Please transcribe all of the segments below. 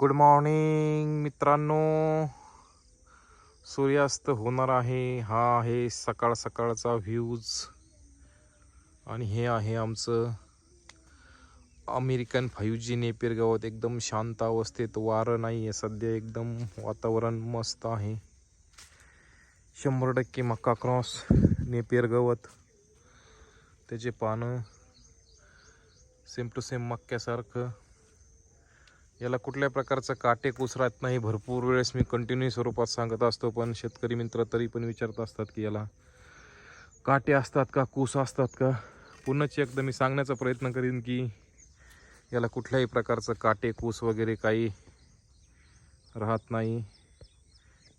Good morning मित्रांनो. सूर्यास्त होणार आहे. हा आहे सकाळ सकाळचा व्ह्यूज आणि हे आहे आमचं अमेरिकन फाईव्ह जी नेपेर गावात एकदम शांत अवस्थेत वारं नाही आहे सध्या एकदम वातावरण मस्त आहे. शंभर टक्के मक्का क्रॉस नेपेर गवत. त्याचे पानं सेम टू सेम मक्क्यासारखं. याला कुठल्या प्रकारचं काटे कुसरात नाही भरपूर वेळेस मी कंटिन्यू स्वरूपात सांगत असतो पण शेतकरी मित्र तरी पण विचारत असतात की याला काटे असतात का कूस असतात का? पुन्हाच एकदा मी सांगण्याचा प्रयत्न करीन की याला कुठल्याही प्रकारचं काटे कूस वगैरे काही राहत नाही.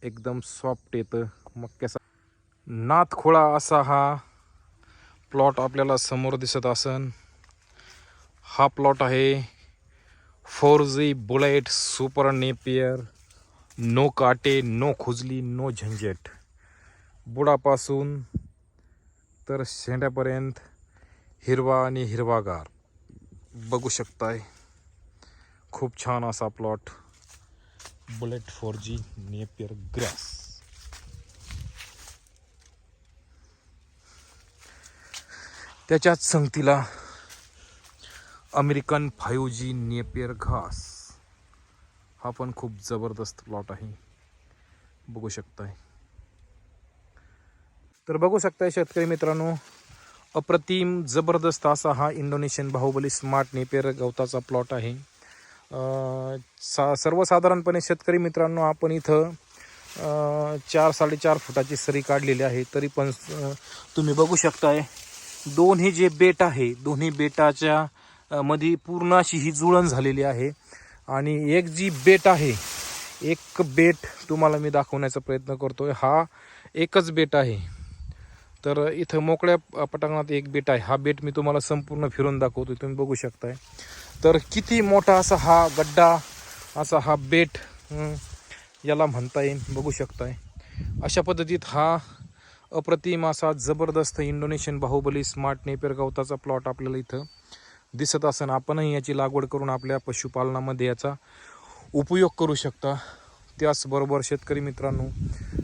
एकदम सॉफ्ट येतं मक्यासा नाथखोळा असा हा प्लॉट आपल्याला समोर दिसत असन. हा प्लॉट आहे four G bullet super napier no काटे नो खुजली नो झंझट. बुडापासून तर शेंड्यापर्यंत हिरवा आणि हिरवागार. बघू शकताय खूप छान असा plot bullet four G napier grass. त्याच्याच संगतीला अमेरिकन फाईव्ह जी नेपियर घास. हा पण खूप जबरदस्त प्लॉट आहे. बघू शकताय. तर बघू शकताय शेतकरी मित्रांनो अप्रतिम जबरदस्त असा हा इंडोनेशियन बाहुबली स्मार्ट नेपियर गवताचा प्लॉट आहे. सा सर्वसाधारणपणे शेतकरी मित्रांनो आपण इथं चार साडेचार फुटाची सरी काढलेली आहे तरी पण तुम्ही बघू शकताय दोन्ही जे बेट आहे दोन्ही बेटाच्या मध्ये पूर्ण अशी ही जुळण झालेली आहे. आणि एक जी बेट आहे एक बेट तुम्हाला मी दाखवण्याचा प्रयत्न करतोय. हा एकच बेट आहे. तर इथं मोकळ्या पटांगणात एक बेट आहे. हा बेट मी तुम्हाला संपूर्ण फिरून दाखवतो तुम्ही बघू शकताय. तर किती मोठा असा हा गड्डा असा हा बेट याला म्हणता येईल. बघू शकताय. अशा पद्धतीत हा अप्रतिम असा जबरदस्त इंडोनेशियन बाहुबली स्मार्ट नेपेर गवताचा प्लॉट आपल्याला इथं दिसत असन आपणही याची लागवड करून आपल्या पशुपालनामध्ये याचा उपयोग करू शकता. त्याचबरोबर शेतकरी मित्रांनो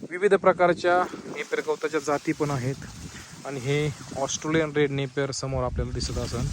विविध प्रकारच्या नेपेर गवताच्या जाती पण आहेत. आणि हे ऑस्ट्रेलियन रेड नेपेर समोर आपल्याला दिसत असन.